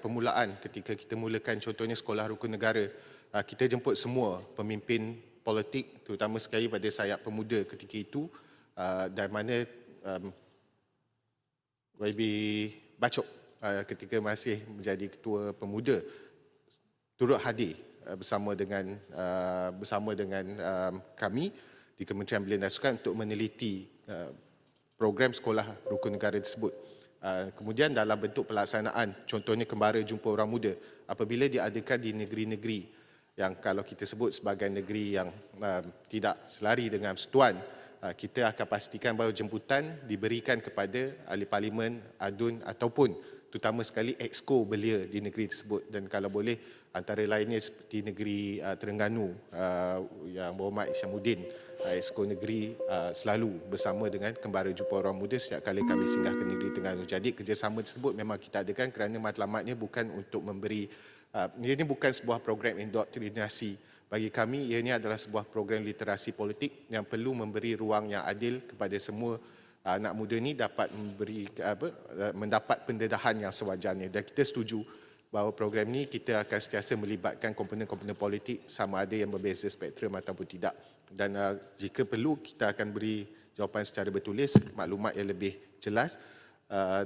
permulaan ketika kita mulakan contohnya sekolah rukun negara uh, kita jemput semua pemimpin politik terutama sekali pada sayap pemuda ketika itu uh, dan mana um, YB Bacok uh, ketika masih menjadi ketua pemuda turut hadir bersama dengan bersama dengan um, kami di Kementerian Belia dan Sukan untuk meneliti program sekolah rukun negara tersebut. Uh, kemudian dalam bentuk pelaksanaan, contohnya kembara jumpa orang muda, apabila diadakan di negeri-negeri yang kalau kita sebut sebagai negeri yang uh, tidak selari dengan setuan, uh, kita akan pastikan bahawa jemputan diberikan kepada ahli parlimen, adun ataupun terutama sekali exco belia di negeri tersebut dan kalau boleh antara lainnya seperti negeri uh, Terengganu uh, yang berhormat Isyamuddin uh, exco negeri uh, selalu bersama dengan kembara jumpa orang muda setiap kali kami singgah ke negeri Terengganu. Jadi kerjasama tersebut memang kita adakan kerana matlamatnya bukan untuk memberi uh, ini bukan sebuah program indoktrinasi bagi kami ia ini adalah sebuah program literasi politik yang perlu memberi ruang yang adil kepada semua anak muda ni dapat memberi apa mendapat pendedahan yang sewajarnya dan kita setuju bahawa program ni kita akan sentiasa melibatkan komponen-komponen politik sama ada yang berbeza spektrum ataupun tidak dan uh, jika perlu kita akan beri jawapan secara bertulis maklumat yang lebih jelas uh,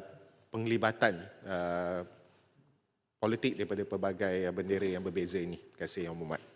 penglibatan uh, politik daripada pelbagai bendera yang berbeza ini. Terima kasih Yang Berhormat.